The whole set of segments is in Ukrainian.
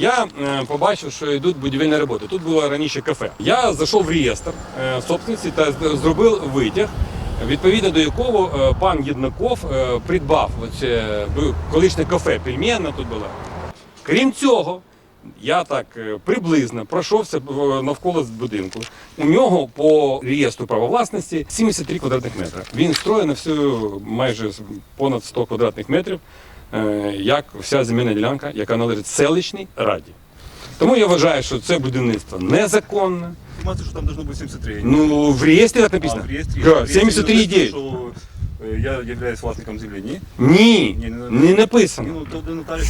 Я е, побачив, що йдуть будівельні роботи. Тут було раніше кафе. Я зайшов в реєстр е, собственниці та зробив витяг, відповідно до якого е, пан Єднаков придбав оце колишнє кафе пельменна тут була. Крім цього, я так приблизно пройшовся навколо будинку. У нього по реєстру права власності 73 квадратних метри. Він строє на всю майже понад 100 квадратних метрів, як вся земельна ділянка, яка належить селищній раді. Тому я вважаю, що це будівництво незаконне. Информация, що там должно бути 73. Ну, в реєстрі так написано. А, в реєстрі, Да, в реестре 73,9. написано, что э, я являюсь власником землі? Ні, Ні, не- не написано. Ну, то де нотаріус.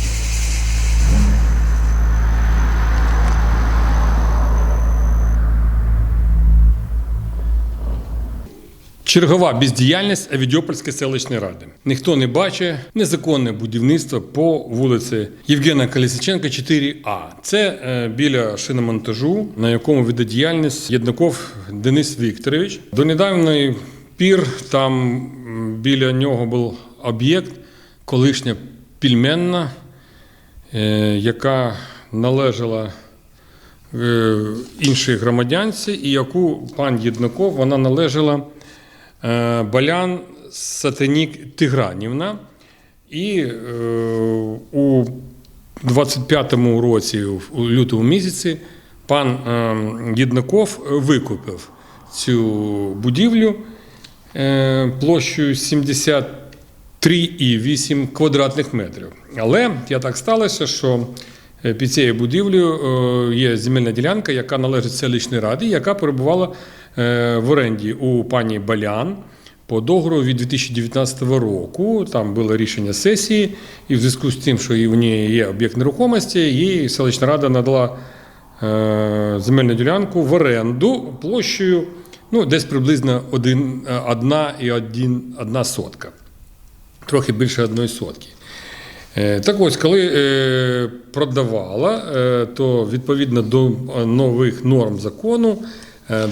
Чергова бездіяльність Авідьопольської селищної ради. Ніхто не бачить незаконне будівництво по вулиці Євгена Колісиченка, 4А. Це е, біля шиномонтажу, на якому веде діяльність Єднаков Денис Вікторович. До недавньої пір там біля нього був об'єкт, колишня пільменна, е, яка належала е, іншій громадянці, і яку пан Єднаков вона належала Балян Сатанік Тигранівна. І е, у 25-му році, у лютому місяці, пан е, Єднаков викупив цю будівлю е, площею 73,8 квадратних метрів. Але я так сталося, що е, під цією будівлею е, є земельна ділянка, яка належить селищній раді, яка перебувала е, в оренді у пані Балян. По договору від 2019 року там було рішення сесії, і в зв'язку з тим, що в ній є об'єкт нерухомості, їй селищна рада надала е, земельну ділянку в оренду площею ну, десь приблизно один, е, сотка, трохи більше одної сотки. Е, Так ось, коли е, продавала, е, то відповідно до е, нових норм закону е,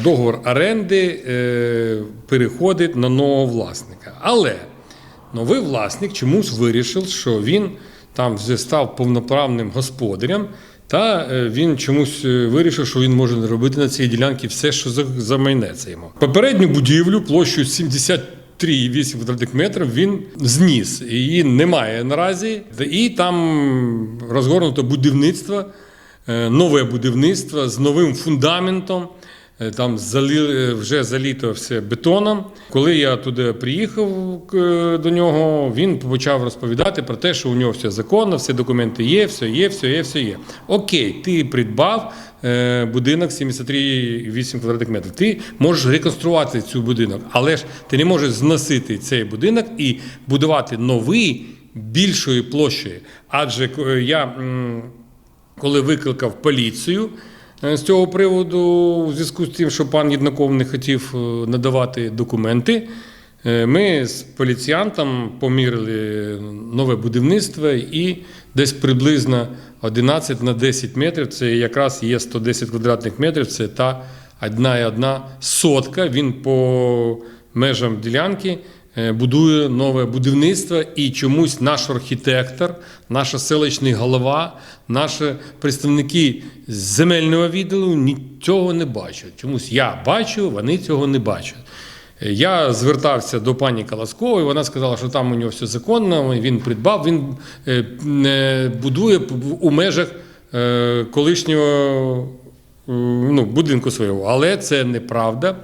договор оренди е, переходить на нового власника. Але новий власник чомусь вирішив, що він там вже став повноправним господарем, та е, він чомусь е, вирішив, що він може робити на цій ділянці все, що за- замайнеться йому. Попередню будівлю площею 70 3,8 квадратних метрів він зніс. Її немає наразі. І там розгорнуто будівництво, е, нове будівництво з новим фундаментом. Е, Там залі, е, вже заліто все бетоном. Коли я туди приїхав до нього, він почав розповідати про те, що у нього все законно, всі документи є, все є, все є, все є. Окей, ти придбав е, будинок 73,8 квадратних метрів. Ти можеш реконструювати цю будинок, але ж ти не можеш зносити цей будинок і будувати новий більшої площі. Адже е, я. коли викликав поліцію е, з цього приводу, у зв'язку з тим, що пан Єднаков не хотів е, надавати документи, е, ми з поліціянтом поміряли нове будівництво і десь приблизно 11 на 10 метрів, це якраз є 110 квадратних метрів, це та одна і одна сотка. Він по межам ділянки е, будує нове будівництво, і чомусь наш архітектор, наш селищний голова, наші представники земельного відділу нічого не бачать. Чомусь я бачу, вони цього не бачать. Е, Я звертався до пані Колоскової, вона сказала, що там у нього все законно, він придбав, він е, е, будує у межах е, колишнього е, ну, будинку свого. Але це неправда.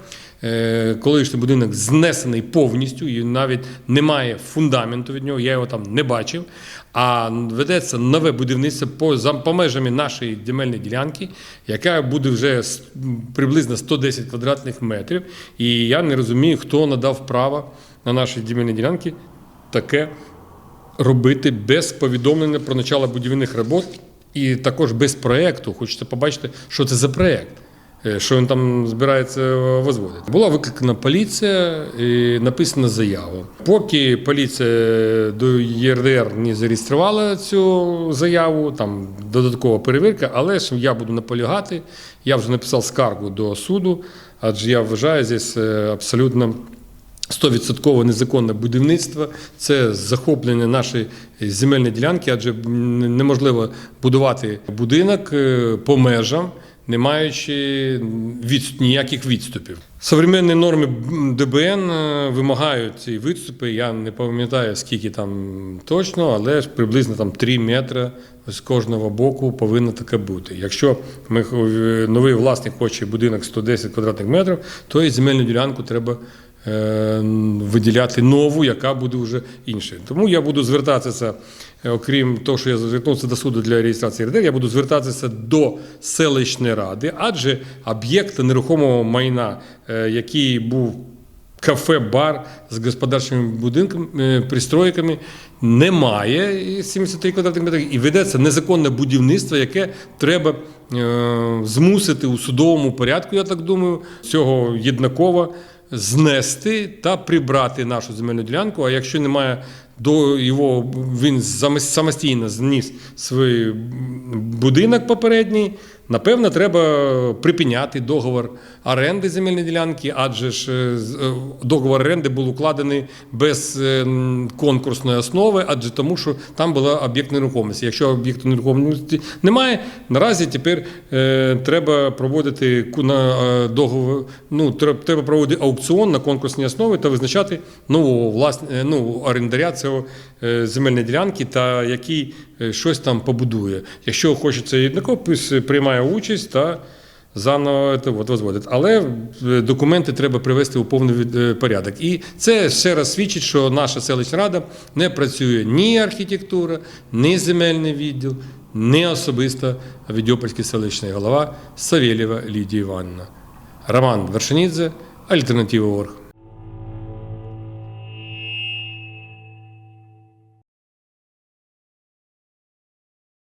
Е, Колишній будинок знесений повністю, і навіть немає фундаменту від нього, я його там не бачив. А ведеться нове будівництво по, за- по межами нашої земельної ділянки, яка буде вже приблизно 110 квадратних метрів. І я не розумію, хто надав право на нашій земельній ділянці таке робити без повідомлення про начало будівельних робот і також без проєкту. Хочеться побачити, що це за проєкт. Е, Що він там збирається возводити. Була викликана поліція і написана заява. Поки поліція до ЄРДР не зареєструвала цю заяву, там додаткова перевірка, але ж я буду наполягати. Я вже написав скаргу до суду, адже я вважаю здесь е, абсолютно 100% незаконне будівництво, це захоплення нашої земельної ділянки, адже неможливо будувати будинок е, по межам, не маючи від, ніяких відступів. Современні норми ДБН вимагають ці відступи. Я не пам'ятаю скільки там точно, але приблизно там 3 метри з кожного боку повинно таке бути. Якщо ми, новий власник хоче будинок 110 квадратних метрів, то і земельну ділянку треба виділяти нову, яка буде вже інша. Тому я буду звертатися, е, окрім того, що я звернувся до суду для реєстрації РДР, я буду звертатися до селищної ради, адже об'єкт нерухомого майна, е, який був кафе, бар з господарчими будинками, е, пристройками немає 73 квадратних метрів і ведеться незаконне будівництво, яке треба е, змусити у судовому порядку, я так думаю, цього єднакова знести та прибрати нашу земельну ділянку. А якщо немає до його, він самос- самостійно зніс свій будинок попередній. Напевно, треба припиняти договор оренди земельної ділянки, адже ж е, е, договор оренди був укладений без е, конкурсної основи, адже тому, що там була об'єкт нерухомості. Якщо об'єкту нерухомості немає, наразі тепер треба проводити на договор. Ну треба, проводити аукціон на конкурсній основі та визначати нового власне, ну, орендаря цього земельної ділянки, та який щось там побудує. Якщо хочеться єднаков, пусть приймає участь та заново це возводить. Але е, документи треба привести у повний е, порядок. І це ще раз свідчить, що наша селищна рада не працює ні архітектура, ні земельний відділ, ні особисто Відьопольський селищний голова Савєлєва Лідія Іванівна. Роман Вершинідзе, Альтернатива Орг.